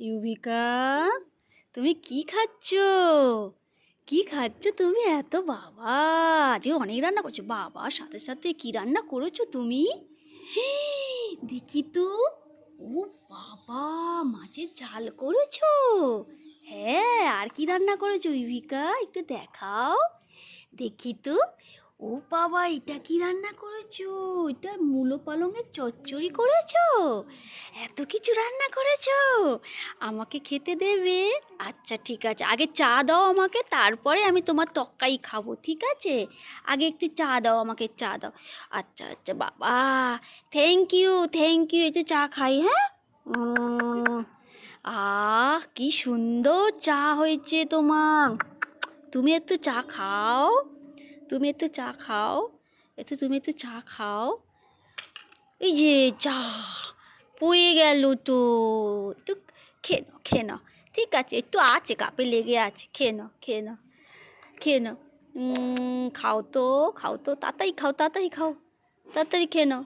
ইউবিকা, তুমি কি খাচ্ছ? কি খাচ্ছ তুমি? এত বাবা, যে অনেক রান্না করছ। বাবা, সাথে সাথে কি রান্না করেছ তুমি? দেখি তো। ও বাবা, মাছের ঝাল করেছ? হ্যাঁ আর কি রান্না করেছ ইউবিকা? একটু দেখাও। দেখি তো। ও বাবা, এটা কি রান্না করেছ? এটা মূলো পালঙের চচ্চড়ি করেছ? এত কিছু রান্না করেছ? আমাকে খেতে দেবে? আচ্ছা ঠিক আছে। আগে চা দাও আমাকে, তারপরে আমি তোমার তক্কাই খাব, ঠিক আছে? আগে একটু চা দাও আমাকে, চা দাও। আচ্ছা আচ্ছা বাবা। থ্যাংক ইউ থ্যাংক ইউ একটু চা খাই হ্যাঁ? আহ, কি সুন্দর চা হয়েছে তোমার। তুমি একটু চা খাও। তুমি একটু চা খাও, একটু তুমি একটু চা খাও। এই যে চা পড়ে গেল তো, একটু খেয়ে নাও ঠিক আছে, একটু আছে, কাপে লেগে আছে। খেয়ে নাও খেয়ে নাও খেয়ে নাও। খাও তো খাও তো, তাড়াতাড়ি খাও তাড়াতাড়ি খাও, তাড়াতাড়ি খেয়ে নাও।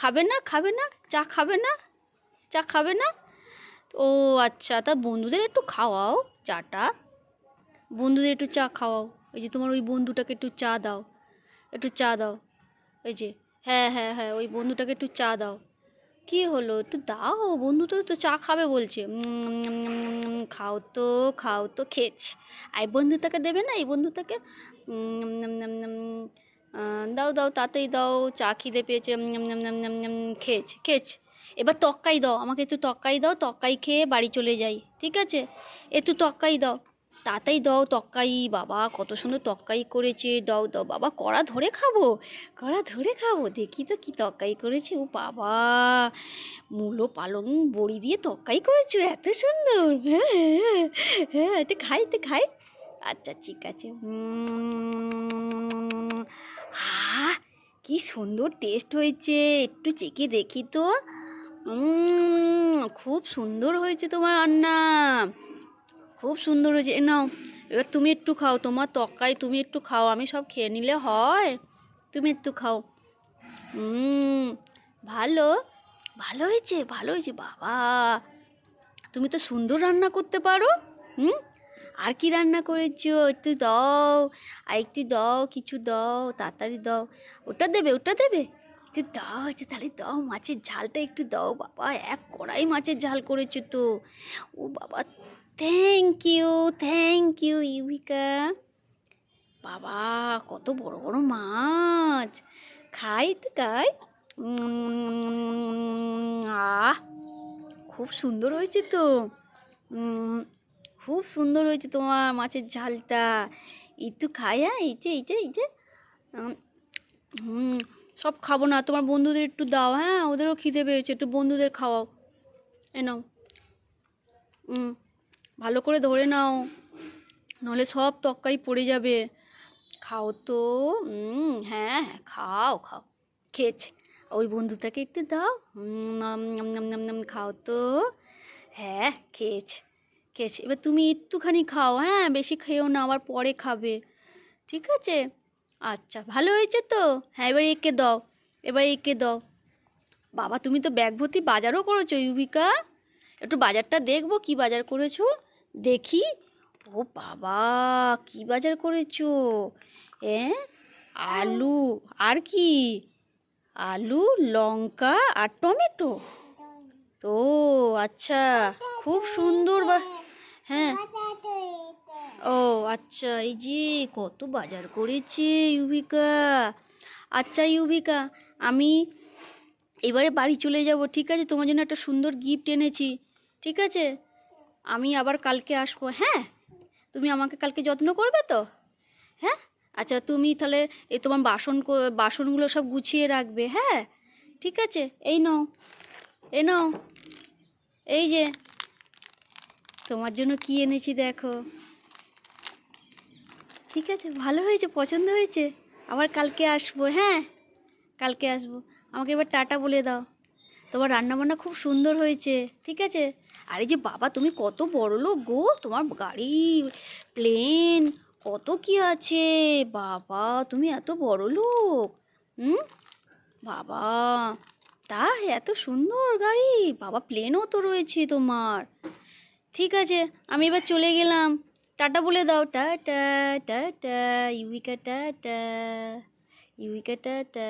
খাবে না খাবে না, চা খাবে না, চা খাবে না? ও আচ্ছা তা বন্ধুদের একটু খাওয়াও চাটা। বন্ধুদের একটু চা খাওয়াও। এই যে তোমার ওই বন্ধুটাকে একটু চা দাও একটু চা দাও ওই যে হ্যাঁ হ্যাঁ হ্যাঁ ওই বন্ধুটাকে একটু চা দাও কি হলো একটু দাও বন্ধু তো তো চা খাবে বলছে খাও তো খাও তো খেচ আর বন্ধুটাকে দেবে না এই বন্ধুটাকে দাও দাও তাতেই দাও চা খিদে পেয়েছে খেচ খেয়েছ এবার তক্কাই দাও আমাকে একটু তক্কাই দাও তক্কাই খেয়ে বাড়ি চলে যাই ঠিক আছে একটু তক্কাই দাও তাতাই দাও তক্কাই, বাবা কত সুন্দর তক্কাই করেছে, দাও দাও, বাবা কড়া ধরে খাব, কড়া ধরে খাব, দেখি তো কি তক্কাই করেছে, ও বাবা, মূলো পালং বড়ি দিয়ে তক্কাই করেছ, এত সুন্দর হ্যাঁ হ্যাঁ হ্যাঁ এটা খাই তো খাই আচ্ছা ঠিক আছে, আহ, কি সুন্দর টেস্ট হয়েছে, একটু চেখে দেখি তো খুব সুন্দর হয়েছে তোমার রান্না খুব সুন্দর হয়েছে। নাও, এবার তুমি একটু খাও, তোমার তক্কাই তুমি একটু খাও, আমি সব খেয়ে নিলে হয়। তুমি একটু খাও। হুম ভালো ভালো হয়েছে ভালো হয়েছে, বাবা। তুমি তো সুন্দর রান্না করতে পারো, হুম? আর কি রান্না করেছ? একটু দাও, আর একটু দাও, কিছু দাও, তাড়াতাড়ি দাও। ওটা দেবে ওটা দেবে? একটু দাও, একটু তাহলে দাও, মাছের ঝালটা একটু দাও, বাবা। এক কড়াই মাছের ঝাল করেছ তো। ও বাবা thank you thank you Yuvika বাবা, কত বড় বড় মাছ। খাই তো, খাই। আহ, খুব সুন্দর হয়েছে তো। খুব সুন্দর হয়েছে তোমার মাছের ঝালটা। একটু খাই হ্যাঁ এই যে এই যে এই যে। হুম সব খাব না, তোমার বন্ধুদের একটু দাও হ্যাঁ ওদেরও খিদে পেয়েছে, একটু বন্ধুদের খাওয়াও। এ নাও। হুম ভালো করে ধরে নাও। নাহলে সব তক্কাই পড়ে যাবে। খাও তো হ্যাঁ হ্যাঁ খাও খাও। খেয়েছে। ওই বন্ধুটাকে একটু দাও। নাম, খাও তো। হ্যাঁ খেয়েছে খেয়েছে। এবার তুমি একটুখানি খাও হ্যাঁ বেশি খেয়েও না আবার পরে খাবে। ঠিক আছে? আচ্ছা ভালো হয়েছে তো? হ্যাঁ এবার একে দাও। এবার একে দাও। বাবা তুমি তো ব্যাগ ভর্তি বাজারও করেছ ইউবিকা। একটু বাজারটা দেখব, কি বাজার করেছ? দেখি। ও বাবা, কি বাজার করেছ? হ্যাঁ আলু, আর কি? আলু, লঙ্কা আর টমেটো। তো আচ্ছা খুব সুন্দর বা হ্যাঁ। ও আচ্ছা এই যে কত বাজার করেছে ইউভিকা। আচ্ছা ইউভিকা, আমি এবারে বাড়ি চলে যাব, ঠিক আছে? তোমার জন্য একটা সুন্দর গিফট এনেছি, ঠিক আছে? আমি আবার কালকে আসব হ্যাঁ? তুমি আমাকে কালকে যত্ন করবে তো? হ্যাঁ? আচ্ছা তুমি তাহলে এই তোমার বাসন বাসনগুলো সব গুছিয়ে রাখবে হ্যাঁ? ঠিক আছে? এই নাও এ নাও, এই যে। তোমার জন্য কি এনেছি দেখো। ঠিক আছে? ভালো হয়েছে, পছন্দ হয়েছে। আবার কালকে আসব হ্যাঁ? কালকে আসব। আমাকে এবার টাটা বলে দাও। তোমার রান্নাবান্না খুব সুন্দর হয়েছে, ঠিক আছে? আরে যে বাবা, তুমি কত বড় লোক গো, তোমার গাড়ি প্লেন কত কি আছে? বাবা, তুমি এত বড় লোক। হুম? বাবা, তা এত সুন্দর গাড়ি। বাবা প্লেনও তো রয়েছে তোমার। ঠিক আছে, আমি এবার চলে গেলাম। টাটা বলে দাও। Tata tata Yuvika tata Yuvika tata